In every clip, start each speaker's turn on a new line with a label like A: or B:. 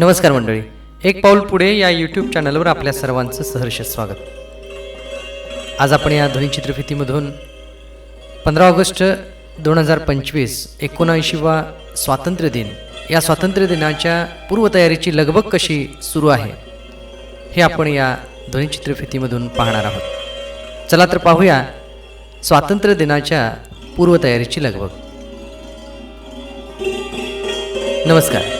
A: नमस्कार मंडळी. एक पाऊल पुढे या यूट्यूब चॅनलवर आपल्या सर्वांचं सहर्ष स्वागत. आज आपण या ध्वनी चित्रफितीमधून पंधरा ऑगस्ट दोन हजार पंचवीस एकोणऐंशी वा स्वातंत्र्य दिन. या स्वातंत्र्य दिनाच्या पूर्वतयारीची लगबग कशी सुरू आहे हे आपण या ध्वनी चित्रफितीमधून पाहणार आहोत. चला तर पाहूया स्वातंत्र्य दिनाच्या पूर्वतयारीची लगबग. नमस्कार.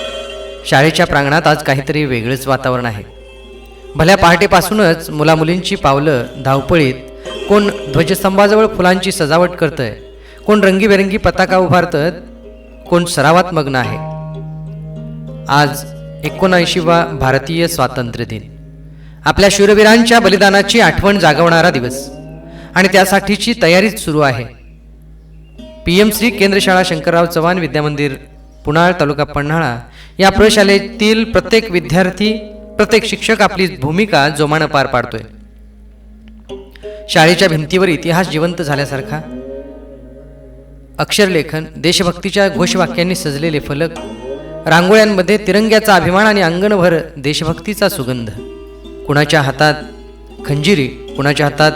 A: शाळेच्या प्रांगणात आज काहीतरी वेगळंच वातावरण आहे. भल्या पहाटेपासूनच मुलामुलींची पावलं धावपळीत कोण ध्वजस्तंभाजवळ फुलांची सजावट करतंय कोण रंगीबेरंगी पताका उभारतं कोण सरावात मग्न आहे. आज एकोणऐंशीवा भारतीय स्वातंत्र्य दिन. आपल्या शूरवीरांच्या बलिदानाची आठवण जागवणारा दिवस आणि त्यासाठीची तयारीच सुरू आहे. पी एम श्री केंद्रशाळा शंकरराव चव्हाण विद्यामंदिर पुणाळ तालुका पन्हाळा या प्रशालेतील प्रत्येक विद्यार्थी प्रत्येक शिक्षक आपली भूमिका जोमानं पार पाडतोय. शाळेच्या भिंतीवर इतिहास जिवंत झाल्यासारखा. अक्षरलेखन देशभक्तीच्या घोषवाक्यांनी सजलेले फलक रांगोळ्यांमध्ये तिरंग्याचा अभिमान आणि अंगणभर देशभक्तीचा सुगंध. कुणाच्या हातात खंजिरी कुणाच्या हातात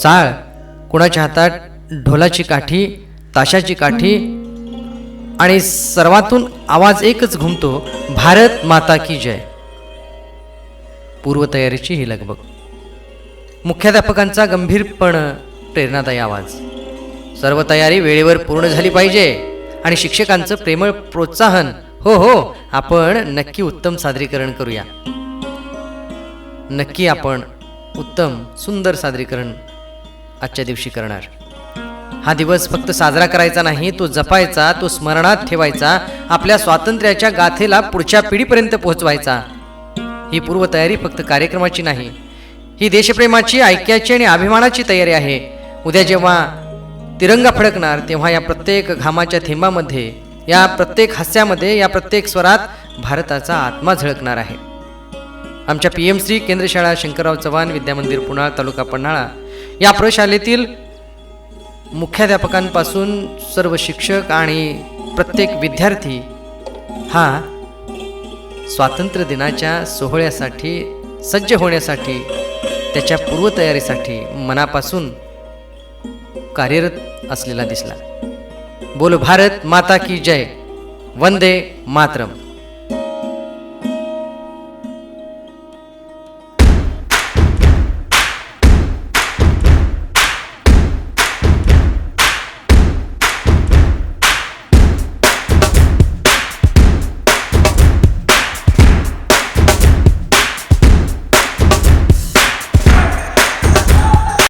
A: चाळ कुणाच्या हातात ढोलाची काठी ताशाची काठी आणि सर्वातून आवाज एकच घुमतो भारत माता की जय. पूर्वतयारीची ही लगबग. मुख्याध्यापकांचा गंभीरपण प्रेरणादायी आवाज. सर्व तयारी वेळेवर पूर्ण झाली पाहिजे आणि शिक्षकांचं प्रेमळ प्रोत्साहन. हो हो आपण नक्की उत्तम सादरीकरण करूया. नक्की आपण उत्तम सुंदर सादरीकरण आजच्या दिवशी करणार. हा दिवस फक्त साजरा करायचा नाही तो जपायचा तो स्मरणात ठेवायचा आपल्या स्वातंत्र्याच्या गाथेला पुढच्या पिढीपर्यंत पोहोचवायचा. ही पूर्वतयारी फक्त कार्यक्रमाची नाही ही देशप्रेमाची ऐक्याची आणि अभिमानाची तयारी आहे. उद्या जेव्हा तिरंगा फडकणार तेव्हा या प्रत्येक घामाच्या थेंबामध्ये या प्रत्येक हास्यामध्ये या प्रत्येक स्वरात भारताचा आत्मा झळकणार आहे. आमच्या पी एम श्री केंद्रशाळा शंकरराव चव्हाण विद्यामंदिर पुणा तालुका पन्हाळा या प्रशालेतील मुख्याध्यापकांपासून सर्व शिक्षक आणि प्रत्येक विद्यार्थी हा स्वातंत्र्य दिनाच्या सोहळ्यासाठी सज्ज होण्यासाठी त्याच्या पूर्वतयारीसाठी मनापासून कार्यरत असलेला दिसला. बोल भारत माता की जय. वंदे मातरम.